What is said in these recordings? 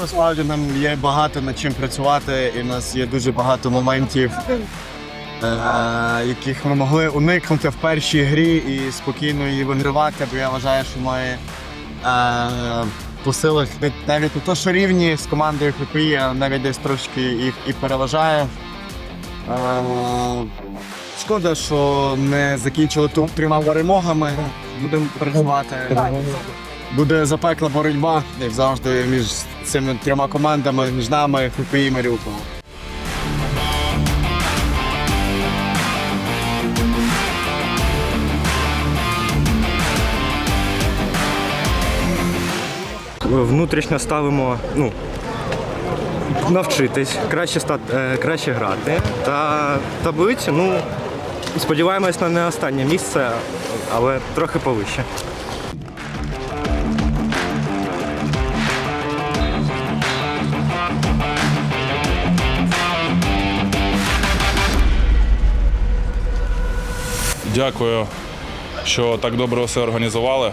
насправді нам є багато над чим працювати, і в нас є дуже багато моментів, е, яких ми могли уникнути в першій грі і спокійно її вигравати, бо я вважаю, що ми е, по силах навіть не то, що рівні з командою ХПІ, а навіть десь трошки їх і переважає. Е, Шкода, що не закінчили тут трьома перемогами. Будемо переживати. Буде запекла боротьба, як завжди, між цими трьома командами, між нами, ХПІ і Маріуполем. внутрішньо ставимо ну, навчитись, краще, стати, е, краще грати. Та таблицю, ну, сподіваємось на не останнє місце, але трохи повище. Дякую, що так добре все організували.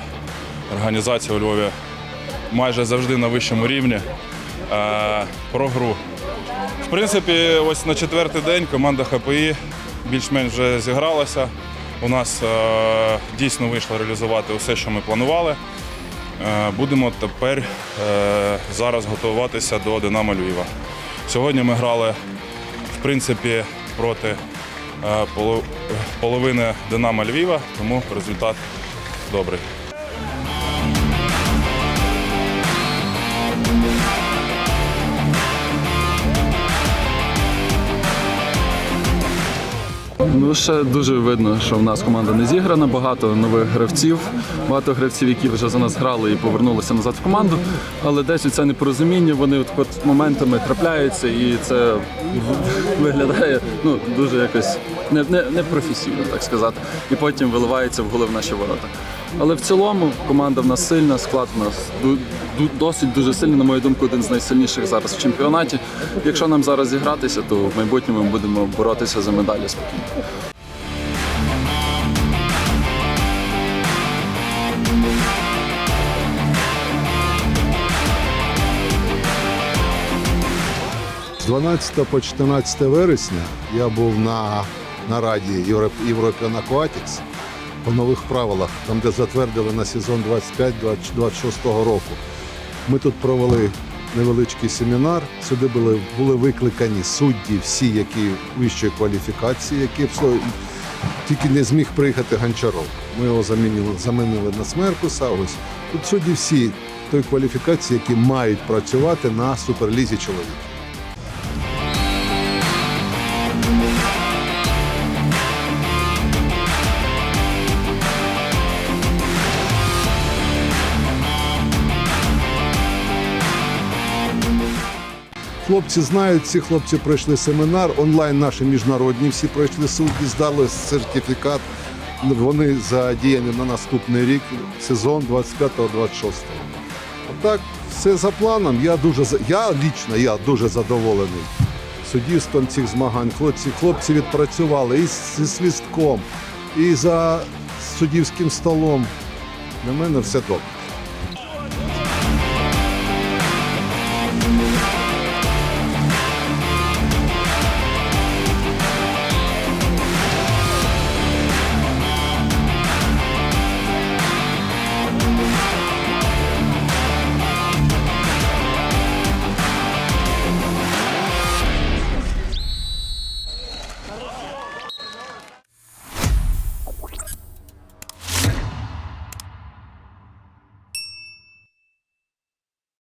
Організація у Львові майже завжди на вищому рівні. Е, про гру. В принципі, ось на четвертий день команда ХПІ більш-менш вже зігралася. У нас е, дійсно вийшло реалізувати все, що ми планували. Е, будемо тепер зараз готуватися до Динамо Львова. Сьогодні ми грали в принципі проти е, поло- половини Динамо Львіва, тому результат добрий. Ну, ще дуже видно, що в нас команда не зіграна, багато нових гравців, багато гравців, які вже за нас грали і повернулися назад в команду. Але десь це непорозуміння, вони от, моментами трапляються, і це виглядає ну, дуже якось не, не, непрофесійно, так сказати. І потім виливається в голи в наші ворота. Але в цілому команда в нас сильна, склад в нас досить дуже сильний, на мою думку, один з найсильніших зараз в чемпіонаті. Якщо нам зараз зігратися, то в майбутньому ми будемо боротися за медалі спокійно. З 12 по 14 вересня я був на нараді Europe- European Aquatics по нових правилах, там де затвердили на сезон 25-26 року. Ми тут провели невеличкий семінар. Сюди були, були викликані судді, всі, які вищої кваліфікації, які тільки не зміг приїхати Гончаров. Ми його замінили, замінили на Смеркуса. Ось тут судді всі той кваліфікації, які мають працювати на суперлізі чоловіків. Хлопці знають, ці хлопці пройшли семінар, онлайн наші міжнародні всі пройшли судді, здали сертифікат. Вони задіяні на наступний рік, сезон 25-26. Отак, все за планом. Я дуже я лічно я дуже задоволений суддівством цих змагань. Хлопці, хлопці відпрацювали і зі свістком, і за суддівським столом. Для мене все добре.